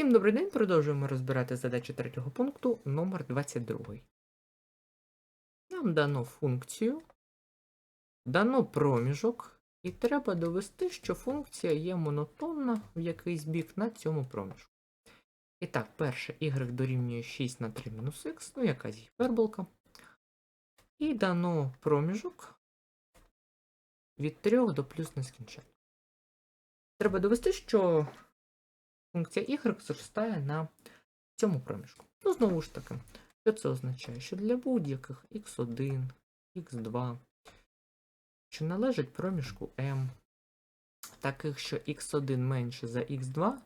Всім добрий день. Продовжуємо розбирати задачі третього пункту номер 22. Нам дано функцію, дано проміжок, і треба довести, що функція є монотонна в якийсь бік на цьому проміжку. І так, перше y дорівнює 6 на 3 мінус х, ну якась гіперболка. І дано проміжок від 3 до плюс нескінченно. Треба довести, що функція y зростає на цьому проміжку. Ну, знову ж таки, що це означає? Що для будь-яких x1, x2, що належать проміжку m, таких, що x1 менше за x2,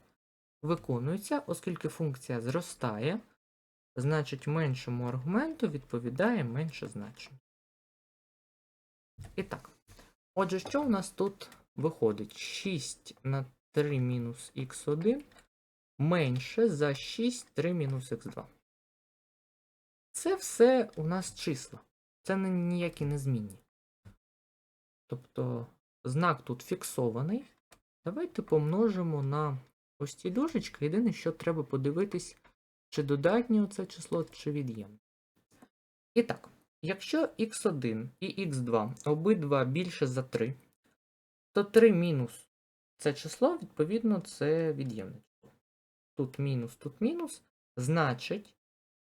виконується, оскільки функція зростає, значить меншому аргументу відповідає менше значення. І так, отже, що у нас тут виходить? 6 на 3 мінус х1 менше за 6 3 мінус х2. Це все у нас числа. Це ніякі не змінні. Тобто знак тут фіксований. Давайте помножимо на ось ці дужечки. Єдине, що треба подивитись, чи додатнє це число, чи від'ємне. І так, якщо х1 і х2 обидва більше за 3, то 3 мінус це число, відповідно, це від'ємне число. Тут мінус, тут мінус. Значить,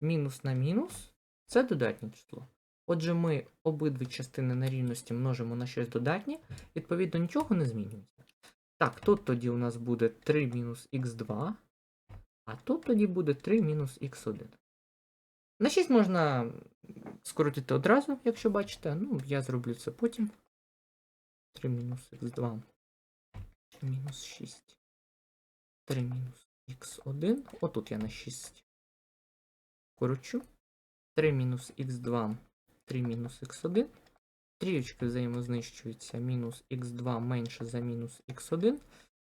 мінус на мінус це додатнє число. Отже, ми обидві частини на рівності множимо на щось додатнє, відповідно, нічого не змінюється. Так, тут тоді у нас буде 3 мінус х2, а тут тоді буде 3 мінус х1. На 6 можна скоротити одразу, якщо бачите. Ну, я зроблю це потім. 3 мінус х2 мінус 6. 3 мінус х1. Отут я на 6 корочу. 3 мінус х2, 3 мінус х1. Трієчки взаємознищуються. Мінус х2 менше за мінус х1.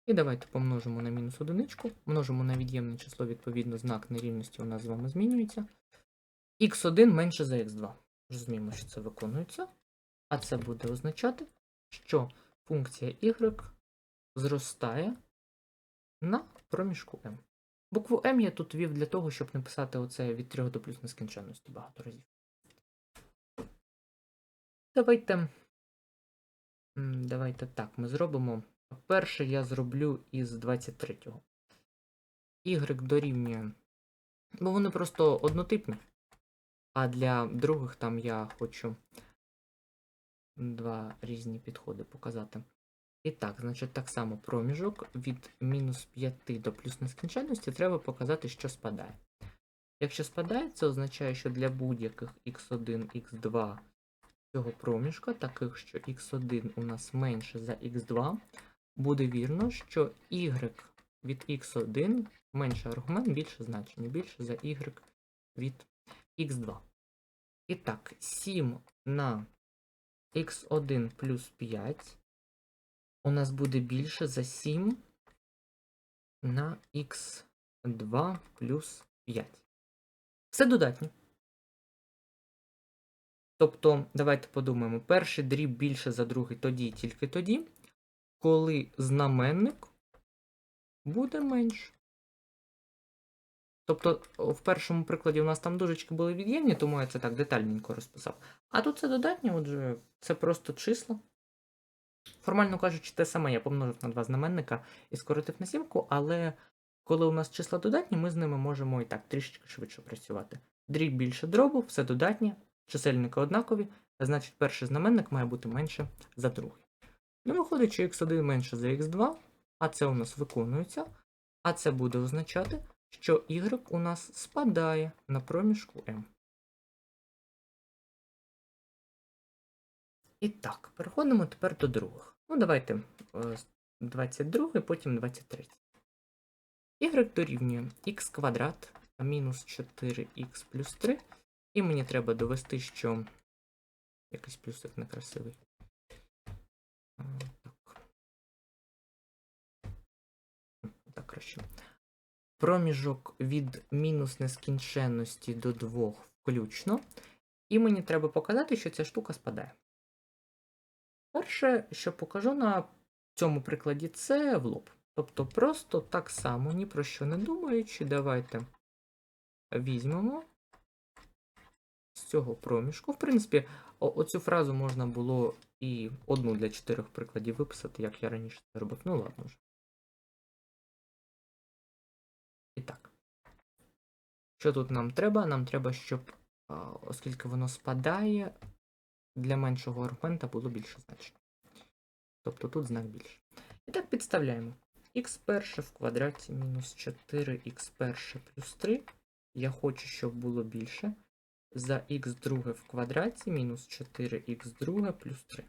І давайте помножимо на мінус одиничку. Множимо на від'ємне число, відповідно, знак нерівності у нас з вами змінюється. х1 менше за х2. Розуміємо, що це виконується. А це буде означати, що функція y зростає на проміжку m. Букву m я тут ввів для того, щоб не писати оце від 3 до плюс нескінченності багато разів. Давайте. Давайте так, ми зробимо. Перше я зроблю із 23-го. Y дорівнює. Бо вони просто однотипні. А для других там я хочу два різні підходи показати. І так, значить, так само проміжок від мінус 5 до плюс нескінченності треба показати, що спадає. Якщо спадає, це означає, що для будь-яких x1, x2 цього проміжка, таких, що x1 у нас менше за x2, буде вірно, що y від x1 менше аргумент, більше значення, більше за y від x2. І так, 7 на x1 плюс 5 у нас буде більше за 7 на x2 плюс 5. Все додатньо. Тобто, давайте подумаємо, перший дріб більше за другий тоді і тільки тоді, коли знаменник буде менше. Тобто, в першому прикладі у нас там дужечки були від'ємні, тому я це так детальненько розписав. А тут це додатнє, отже, це просто числа. Формально кажучи, те саме я помножив на два знаменника і скоротив на сімку, але коли у нас числа додатні, ми з ними можемо і так трішечки швидше працювати. Дріб більше дробу, все додатнє, чисельники однакові, значить перший знаменник має бути менше за другий. Ну, виходить, що x1 менше за x2, а це у нас виконується, а це буде означати, що y у нас спадає на проміжку m. І так, переходимо тепер до других. Ну, давайте е, 22, потім 23. Y дорівнює х квадрат мінус 4х плюс 3. І мені треба довести, що якийсь плюсик некрасивий. Е, Так. Так, краще. Проміжок від мінус нескінченності до 2 включно. І мені треба показати, що ця штука спадає. Перше, що покажу на цьому прикладі, це в лоб. Тобто просто так само, ні про що не думаючи, давайте візьмемо з цього проміжку. В принципі, оцю фразу можна було і одну для чотирьох прикладів виписати, як я раніше це робив. Ну ладно вже. І так. Що тут нам треба? Нам треба, щоб, оскільки воно спадає, для меншого аргумента було більше значення. Тобто тут знак більше. І так підставляємо. х перше в квадраті мінус 4х перше плюс 3. Я хочу, щоб було більше. За х друге в квадраті мінус 4х друге плюс 3.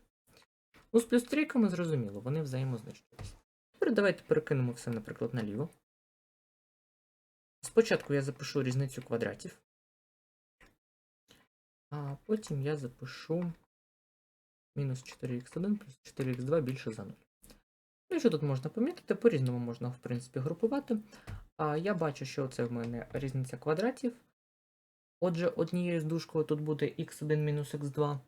Ну, з плюс трійками зрозуміло, вони взаємозначуються. Тепер давайте перекинемо все, наприклад, наліво. Спочатку я запишу різницю квадратів. А потім я запишу мінус 4х1 плюс 4х2 більше за 0. Ну і що тут можна помітити? По-різному можна, в принципі, групувати. А я бачу, що це в мене різниця квадратів. Отже, однією з дужкою тут буде x1 мінус x2.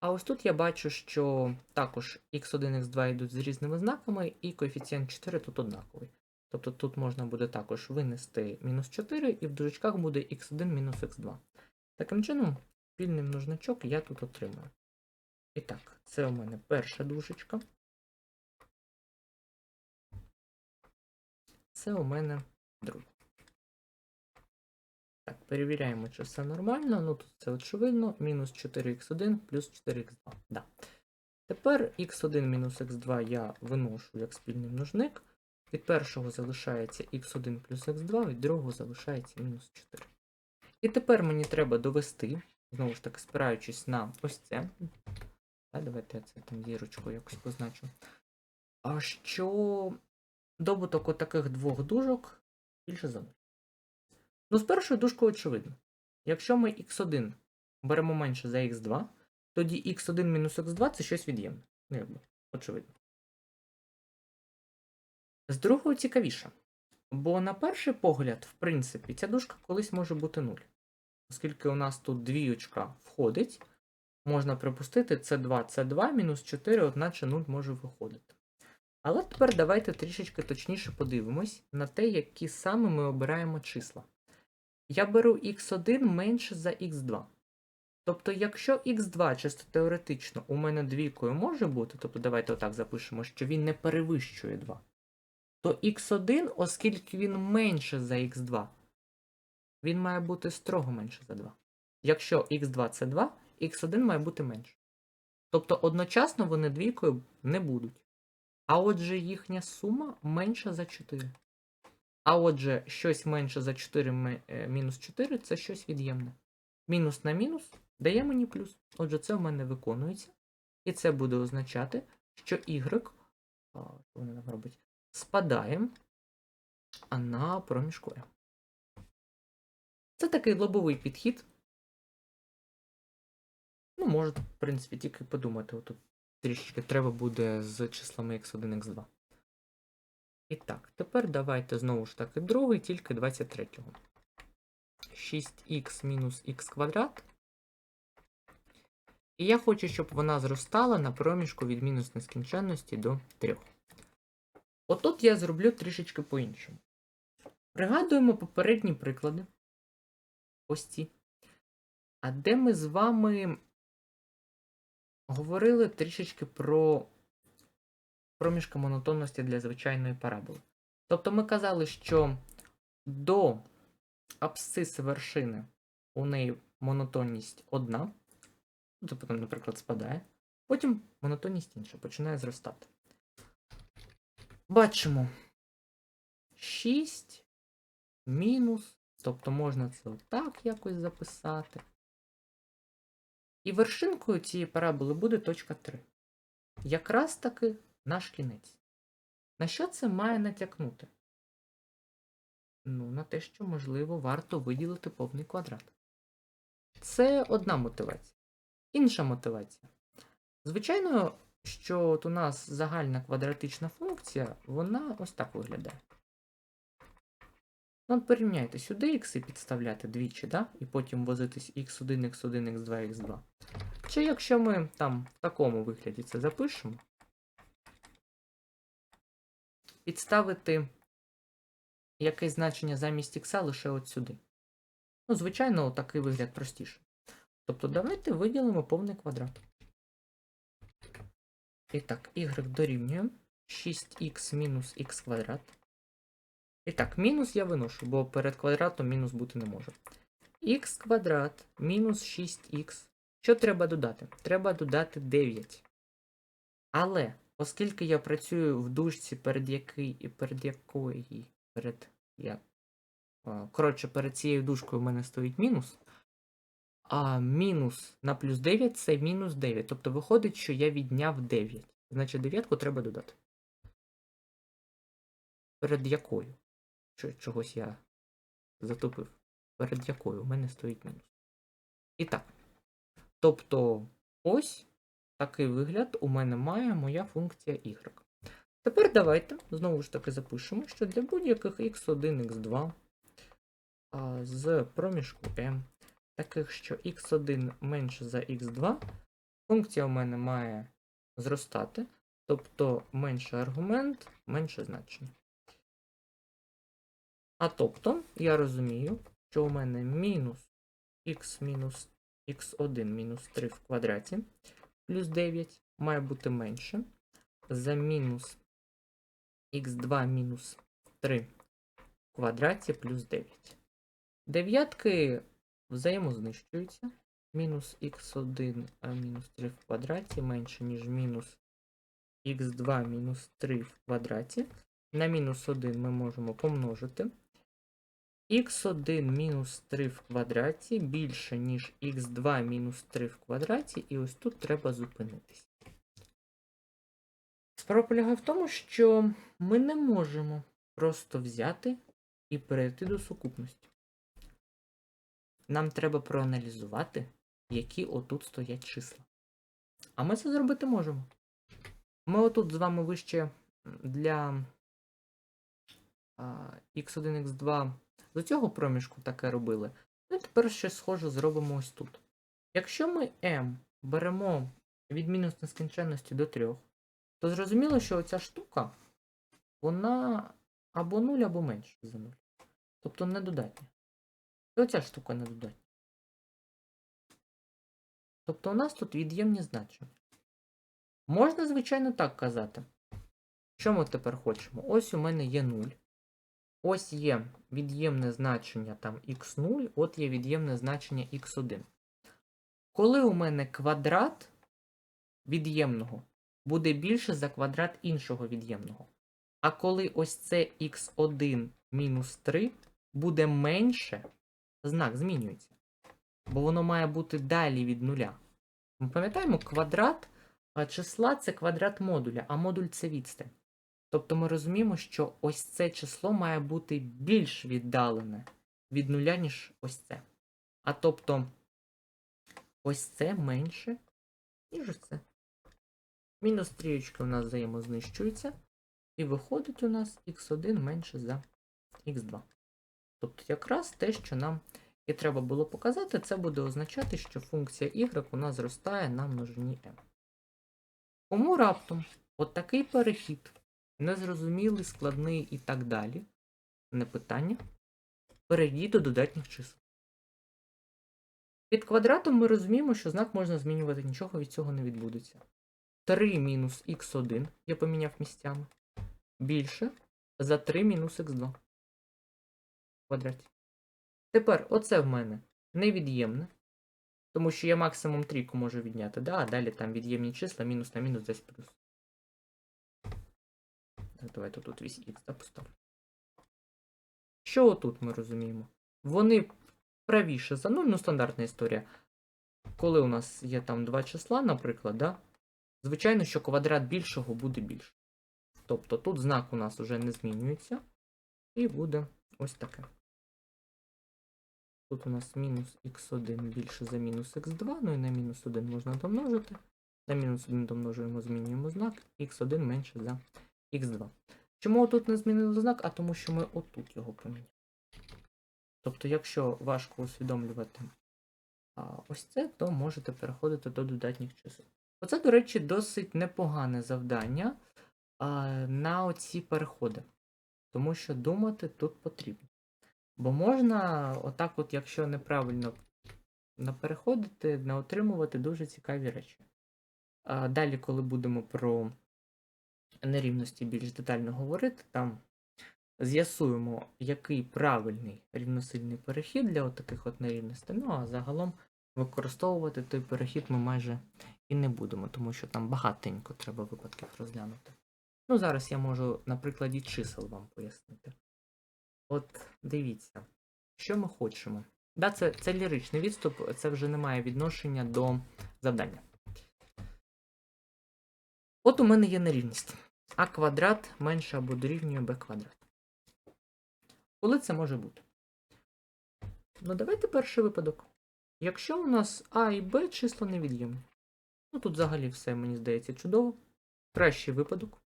А ось тут я бачу, що також x1, x2 йдуть з різними знаками, і коефіцієнт 4 тут однаковий. Тобто тут можна буде також винести мінус 4, і в дужечках буде x1 мінус x2. Таким чином, спільний множничок я тут отримаю. І так, це у мене перша дужечка. Це у мене друга. Так, перевіряємо, чи все нормально. Ну тут це очевидно. Мінус 4х1 плюс 4х2. Да. Тепер х1 мінус х2 я виношу як спільний множник. Від першого залишається х1 плюс х2, від другого залишається мінус 4. І тепер мені треба довести, знову ж таки, спираючись на ось це. Давайте я це там зірочкою якось позначу. А що добуток отаких двох дужок більше за 0. Ну, з першою дужкою очевидно. Якщо ми x1 беремо менше за x2, тоді x1 мінус x2 це щось від'ємне. Ну, якби, очевидно. З другою цікавіше. Бо на перший погляд, в принципі, ця дужка колись може бути 0. Оскільки у нас тут двіючка входить, можна припустити c2, c2 мінус 4, одначе 0 може виходити. Але тепер давайте трішечки точніше подивимось на те, які саме ми обираємо числа. Я беру x1 менше за x2. Тобто, якщо x2 чисто теоретично у мене двійкою може бути, тобто давайте отак запишемо, що він не перевищує 2, то x1, оскільки він менше за x2, він має бути строго менше за 2. Якщо x2 це 2, x1 має бути менше. Тобто одночасно вони двійкою не будуть. А отже, їхня сума менша за 4. А отже, щось менше за 4 ме- е, мінус 4 це щось від'ємне. Мінус на мінус дає мені плюс. Отже, це в мене виконується. І це буде означати, що y, що воно нам робить, спадає на проміжку M. Це такий лобовий підхід. Ну, можете, в принципі, тільки подумати. Отут трішечки треба буде з числами x1, x2. І так, тепер давайте знову ж таки другий, тільки 23-го. 6х мінус х квадрат. І я хочу, щоб вона зростала на проміжку від мінус нескінченності до 3. Отут я зроблю трішечки по-іншому. Пригадуємо попередні приклади. Ось ці. А де ми з вами говорили трішечки про проміжки монотонності для звичайної параболи. Тобто ми казали, що до абсциси вершини у неї монотонність одна, ну, це потім, наприклад, спадає, потім монотонність інша починає зростати. Бачимо 6 мінус, тобто можна це отак якось записати. І вершинкою цієї параболи буде точка 3. Якраз таки наш кінець. На що це має натякнути? Ну, на те, що, можливо, варто виділити повний квадрат. Це одна мотивація. Інша мотивація. Звичайно, що от у нас загальна квадратична функція, вона ось так виглядає. Ну, порівняйте сюди ікси підставляти двічі, да? і потім возитись x1, x1, x2, x2. Чи якщо ми там в такому вигляді це запишемо, підставити якесь значення замість х лише от сюди. Ну, звичайно, такий вигляд простіше. Тобто давайте виділимо повний квадрат. І так, y дорівнює 6х мінус х квадрат. І так, мінус я виношу, бо перед квадратом мінус бути не може. х квадрат мінус 6х. Що треба додати? Треба додати 9. Але, оскільки я працюю в дужці, перед який, перед якої, перед як, коротше, перед цією дужкою в мене стоїть мінус. А мінус на плюс 9 це мінус 9. Тобто виходить, що я відняв 9. Значить, дев'ятку треба додати. Перед якою? Чогось я затупив. Перед якою у мене стоїть мінус. І так. Тобто, ось такий вигляд у мене має моя функція y. Тепер давайте знову ж таки запишемо, що для будь-яких x1, x2 а, з проміжку m, таких, що x1 менше за x2, функція у мене має зростати, тобто менше аргумент, менше значення. А тобто, я розумію, що у мене мінус x мінус x1 мінус 3 в квадраті плюс 9 має бути менше за мінус х2 мінус 3 в квадраті плюс 9. Дев'ятки взаємознищуються. Мінус х1 мінус 3 в квадраті менше, ніж мінус х2 мінус 3 в квадраті. На мінус 1 ми можемо помножити. Х1 мінус 3 в квадраті більше, ніж х2 мінус 3 в квадраті, і ось тут треба зупинитись. Справа полягає в тому, що ми не можемо просто взяти і перейти до сукупності. Нам треба проаналізувати, які отут стоять числа. А ми це зробити можемо. Ми отут з вами вище для x1, x2 до цього проміжку таке робили. Ну, тепер щось схоже зробимо ось тут. Якщо ми m беремо від мінус нескінченності до 3, то зрозуміло, що оця штука, вона або 0, або менше за 0. Тобто недодатня. І оця штука недодатня. Тобто у нас тут від'ємні значення. Можна, звичайно, так казати. Що ми тепер хочемо? Ось у мене є 0. Ось є від'ємне значення там x0, от є від'ємне значення x1. Коли у мене квадрат від'ємного буде більше за квадрат іншого від'ємного. А коли ось це x1 мінус 3 буде менше, знак змінюється. Бо воно має бути далі від нуля. Ми пам'ятаємо, квадрат числа це квадрат модуля, а модуль це відстань. Тобто ми розуміємо, що ось це число має бути більш віддалене від нуля, ніж ось це. А тобто ось це менше, ніж ось це. Мінус трієчки у нас взаємознищується. І виходить у нас х1 менше за х2. Тобто якраз те, що нам і треба було показати, це буде означати, що функція y у нас зростає на множині m. Кому раптом от такий перехід незрозумілий, складний і так далі. Не питання. Перейдіть до додатніх чисел. Під квадратом ми розуміємо, що знак можна змінювати, нічого від цього не відбудеться. 3 мінус х1 я поміняв місцями. Більше за 3 мінус х2 в квадраті. Тепер оце в мене невід'ємне. Тому що я максимум трійку можу відняти, да? а далі там від'ємні числа мінус на мінус десь плюс. Давайте тут весь х да, поставлю. Що отут ми розуміємо? Вони правіше за 0, ну стандартна історія. Коли у нас є там два числа, наприклад, да? звичайно, що квадрат більшого буде більше. Тобто тут знак у нас вже не змінюється. І буде ось таке. Тут у нас мінус х1 більше за мінус х2, ну і на мінус 1 можна домножити. На мінус 1 домножуємо, змінюємо знак, х1 менше за х2. Чому тут не змінили знак? А тому що ми отут його поміняли. Тобто, якщо важко усвідомлювати а, ось це, то можете переходити до додатніх чисел. Оце, до речі, досить непогане завдання. а, на оці переходи. Тому що думати тут потрібно. Бо можна, отак, от, якщо неправильно напереходити, не отримувати дуже цікаві речі. А далі, коли будемо про нерівності більш детально говорити, там з'ясуємо, який правильний рівносильний перехід для таких от нерівностей. Ну а загалом використовувати той перехід ми майже і не будемо, тому що там багатенько треба випадків розглянути. Ну, зараз я можу на прикладі чисел вам пояснити. От дивіться, що ми хочемо. Да, це, це ліричний відступ, це вже не має відношення до завдання. От у мене є нерівність. А квадрат менше або дорівнює b квадрат. Коли це може бути? Ну, давайте перший випадок. Якщо у нас А і Б числа невід'ємні. Ну тут взагалі все, мені здається, чудово. Кращий випадок.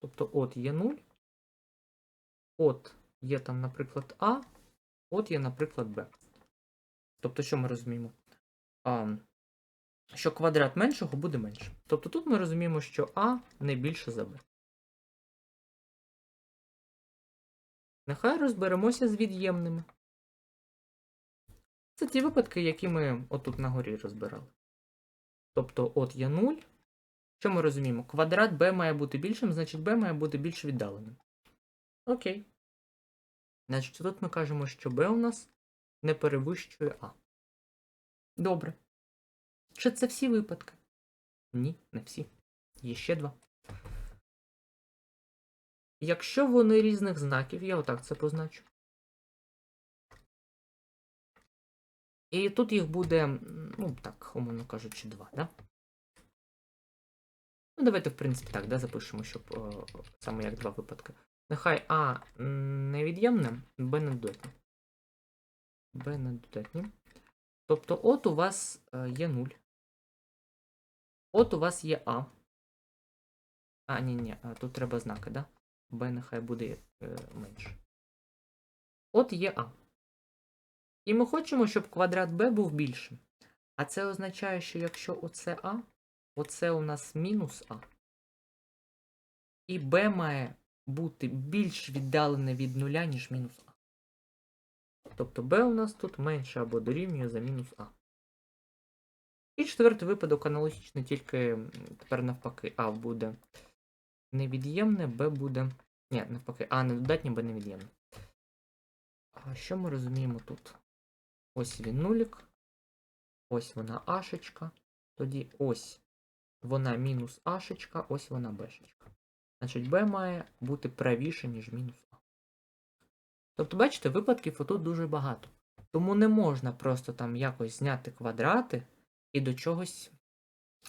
Тобто от є 0. От є там, наприклад, А, от є, наприклад, Б. Тобто, що ми розуміємо? А, що квадрат меншого буде менше. Тобто тут ми розуміємо, що А не більше за Б. Нехай розберемося з від'ємними. Це ті випадки, які ми отут на горі розбирали. Тобто от є 0. Що ми розуміємо? Квадрат b має бути більшим, значить b має бути більш віддаленим. Окей. Значить, тут ми кажемо, що b у нас не перевищує А. Добре. Чи це всі випадки? Ні, не всі. Є ще два. Якщо вони різних знаків, я отак це позначу. І тут їх буде, ну так, умовно кажучи, два, да? Ну, давайте, в принципі, так, да, запишемо, щоб о, саме як два випадки. Нехай А невід'ємне, Б недодатнє. Б недодатнє. Тобто, от у вас е, є 0. От у вас є А. А, ні, ні, тут треба знаки, да? Б нехай буде е, менше. От є А. І ми хочемо, щоб квадрат b був більшим. А це означає, що якщо оце А, оце у нас мінус А. І b має бути більш віддалене від нуля, ніж мінус А. Тобто b у нас тут менше або дорівнює за мінус А. І четвертий випадок аналогічний, тільки тепер навпаки А буде невід'ємне, b буде. Ні, навпаки, А не додатнє, b невід'ємне. А що ми розуміємо тут? Ось він нулік. Ось вона ашечка. Тоді ось вона мінус ашечка, ось вона бешечка. Значить, b має бути правіше, ніж мінус А. Тобто, бачите, випадків отут дуже багато. Тому не можна просто там якось зняти квадрати і до чогось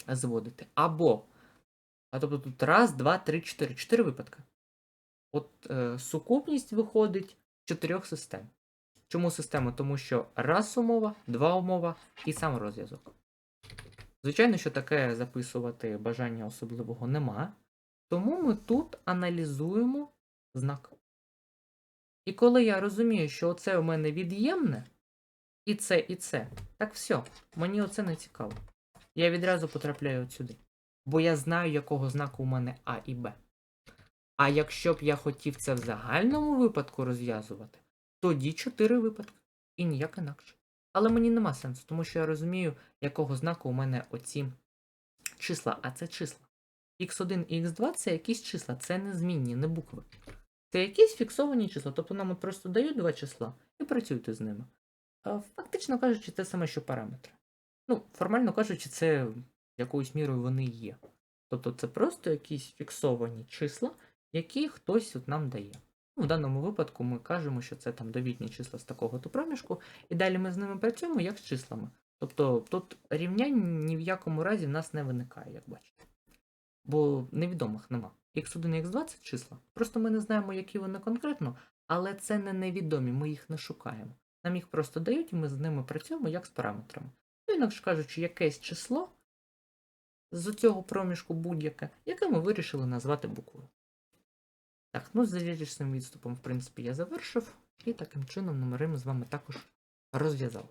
зводити. Або, а тобто тут раз, два, три, чотири. Чотири випадки. От е, сукупність виходить чотирьох систем. Чому система? Тому що раз умова, два умова і сам розв'язок. Звичайно, що таке записувати бажання особливого нема. Тому ми тут аналізуємо знак. І коли я розумію, що оце у мене від'ємне, і це, і це, так все, мені оце не цікаво. Я відразу потрапляю от сюди. Бо я знаю, якого знаку у мене А і Б. А якщо б я хотів це в загальному випадку розв'язувати, тоді чотири випадки. І ніяк інакше. Але мені нема сенсу, тому що я розумію, якого знаку у мене оці числа, а це числа. Х1 і Х2 це якісь числа, це не змінні, не букви. Це якісь фіксовані числа. Тобто нам просто дають два числа і працюйте з ними. А Фактично кажучи, це саме що параметри. Ну, формально кажучи, це якоюсь мірою вони є. Тобто це просто якісь фіксовані числа, які хтось от нам дає. Ну, В даному випадку ми кажемо, що це там довітні числа з такого-то проміжку, і далі ми з ними працюємо як з числами. Тобто тут рівнянь ні в якому разі в нас не виникає, як бачите. Бо невідомих нема. Х1 і Х2 це числа. Просто ми не знаємо, які вони конкретно, але це не невідомі, ми їх не шукаємо. Нам їх просто дають, і ми з ними працюємо як з параметрами. Ну, інакше кажучи, якесь число з цього проміжку будь-яке, яке ми вирішили назвати буквою. Так, ну з залічним відступом, в принципі, я завершив, і таким чином номери ми з вами також розв'язали.